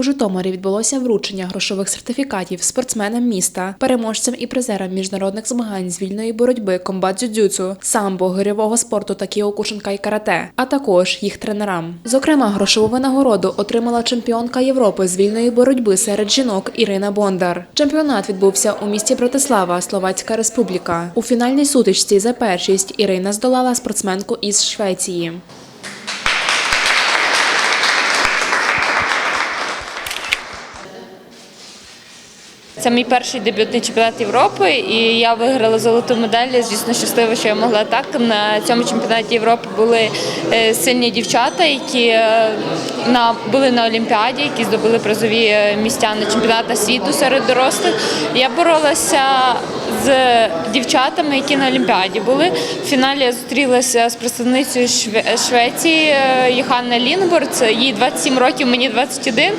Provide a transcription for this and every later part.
У Житомирі відбулося вручення грошових сертифікатів спортсменам міста, переможцям і призерам міжнародних змагань з вільної боротьби, комбат дзюдзюцу, самбо, гирьового спорту та кіокушинка і карате, а також їх тренерам. Зокрема, грошову винагороду отримала чемпіонка Європи з вільної боротьби серед жінок Ірина Бондар. Чемпіонат відбувся у місті Братислава, Словацька Республіка. У фінальній сутичці за першість Ірина здолала спортсменку із Швеції. Це мій перший дебютний чемпіонат Європи, і я виграла золоту медаль. Звісно, щаслива, що я могла так. На цьому чемпіонаті Європи були е, сильні дівчата, які е, на були на Олімпіаді, які здобули призові е, місця на чемпіонатах світу серед дорослих. Я боролася з дівчатами, які на Олімпіаді були. В фіналі я зустрілася з представницею Шве- Швеції е, Йоханна Лінгборд. Їй 27 років, мені 21.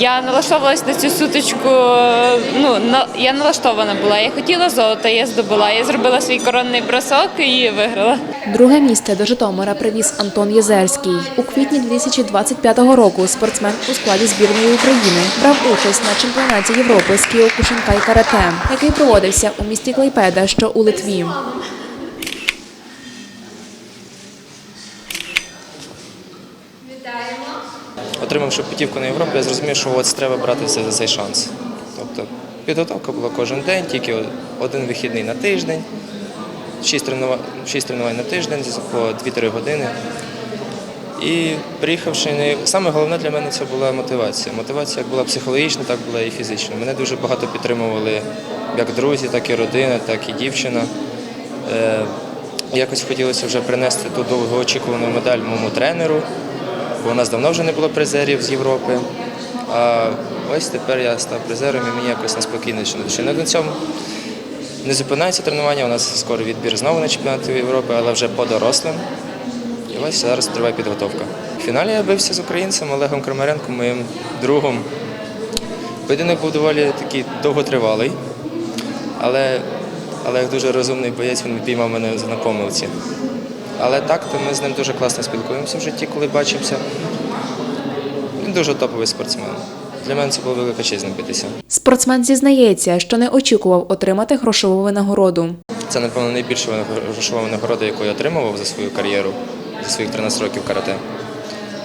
Я налаштовувалася на цю сутичку. е, Ну на я налаштована була. Я хотіла золото, я здобула. Я зробила свій коронний бросок і виграла. Друге місце до Житомира привіз Антон Єзерський. У квітні 2025 року спортсмен у складі збірної України брав участь на чемпіонаті Європи з кіокушинка і карате, який проводився у місті Клайпеда, що у Литві. Отримавши путівку на Європу, я зрозумів, що от треба братися за цей шанс. Тобто підготовка була кожен день, тільки один вихідний на тиждень, шість тренувань на тиждень по 2-3 години. І приїхавши, саме головне для мене це була мотивація. Мотивація як була психологічна, так була і фізична. Мене дуже багато підтримували як друзі, так і родина, так і дівчина. Е, Якось хотілося вже принести ту довгоочікувану медаль моєму тренеру, бо у нас давно вже не було призерів з Європи. А ось тепер я став призером і мені якось неспокійно душі. На цьому не зупинається тренування. У нас скоро відбір знову на чемпіонат Європи, але вже по дорослим. І ось зараз триває підготовка. В фіналі я бився з українцем Олегом Крамаренком, моїм другом. Поєдинок був доволі такий довготривалий, але Олег дуже розумний боєць, він піймав мене на помилці. Але так, то ми з ним дуже класно спілкуємося в житті, коли бачимося. Він дуже топовий спортсмен. Для мене це було велика честь з. Спортсмен зізнається, що не очікував отримати грошову винагороду. Це, напевно, найбільша грошова винагорода, яку я отримував за свою кар'єру, за своїх 13 років карате.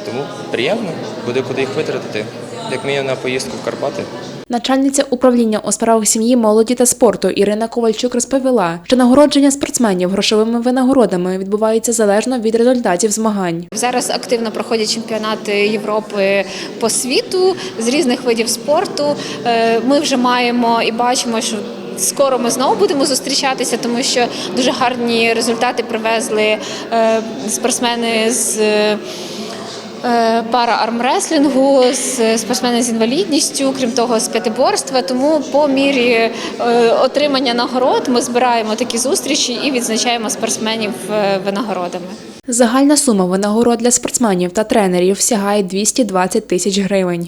Тому приємно, буде куди їх витратити. Як мінімум на поїздку в Карпати. Начальниця управління у справах сім'ї, молоді та спорту Ірина Ковальчук розповіла, що нагородження спортсменів грошовими винагородами відбувається залежно від результатів змагань. Зараз активно проходять чемпіонати Європи по світу з різних видів спорту. Е, Ми вже маємо і бачимо, що скоро ми знову будемо зустрічатися, тому що дуже гарні результати привезли е, спортсмени з. е, Пара армреслінгу, з спортсмени з інвалідністю, крім того, з п'ятиборства. Тому по мірі е, отримання нагород ми збираємо такі зустрічі і відзначаємо спортсменів винагородами. Загальна сума винагород для спортсменів та тренерів сягає 220 тисяч гривень.